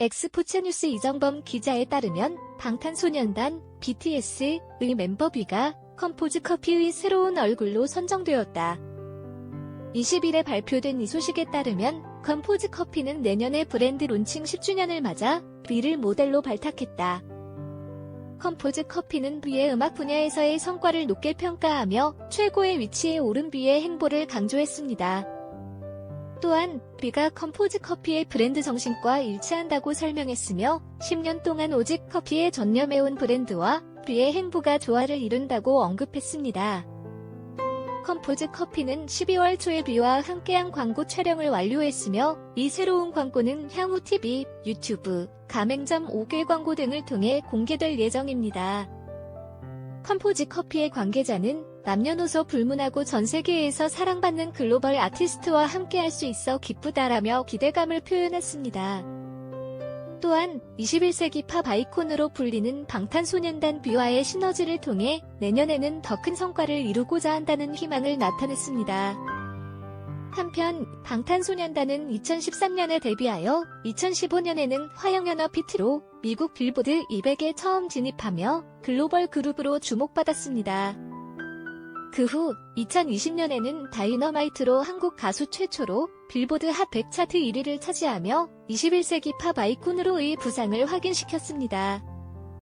엑스포츠 뉴스 이정범 기자에 따르면 방탄소년단 BTS의 멤버 B가 컴포즈 커피의 새로운 얼굴로 선정되었다. 20일에 발표된 이 소식에 따르면 컴포즈 커피는 내년에 브랜드 론칭 10주년을 맞아 B를 모델로 발탁했다. 컴포즈 커피는 B의 음악 분야에서의 성과를 높게 평가하며 최고의 위치에 오른 B의 행보를 강조했습니다. 또한 B가 컴포즈 커피의 브랜드 정신과 일치한다고 설명했으며 10년 동안 오직 커피에 전념해온 브랜드와 B의 행보가 조화를 이룬다고 언급했습니다. 컴포즈 커피는 12월 초에 B와 함께한 광고 촬영을 완료했으며 이 새로운 광고는 향후 TV, 유튜브, 가맹점 5개 광고 등을 통해 공개될 예정입니다. 컴포즈 커피의 관계자는 남녀노소 불문하고 전 세계에서 사랑받는 글로벌 아티스트와 함께할 수 있어 기쁘다라며 기대감을 표현했습니다. 또한 21세기 팝 아이콘으로 불리는 방탄소년단 비와의 시너지를 통해 내년에는 더 큰 성과를 이루고자 한다는 희망을 나타냈습니다. 한편 방탄소년단은 2013년에 데뷔하여 2015년에는 화영연화 피트로 미국 빌보드 200에 처음 진입하며 글로벌 그룹으로 주목받았습니다. 그 후 2020년에는 다이너마이트로 한국 가수 최초로 빌보드 핫 100 차트 1위를 차지하며 21세기 팝 아이콘으로의 부상을 확인시켰습니다.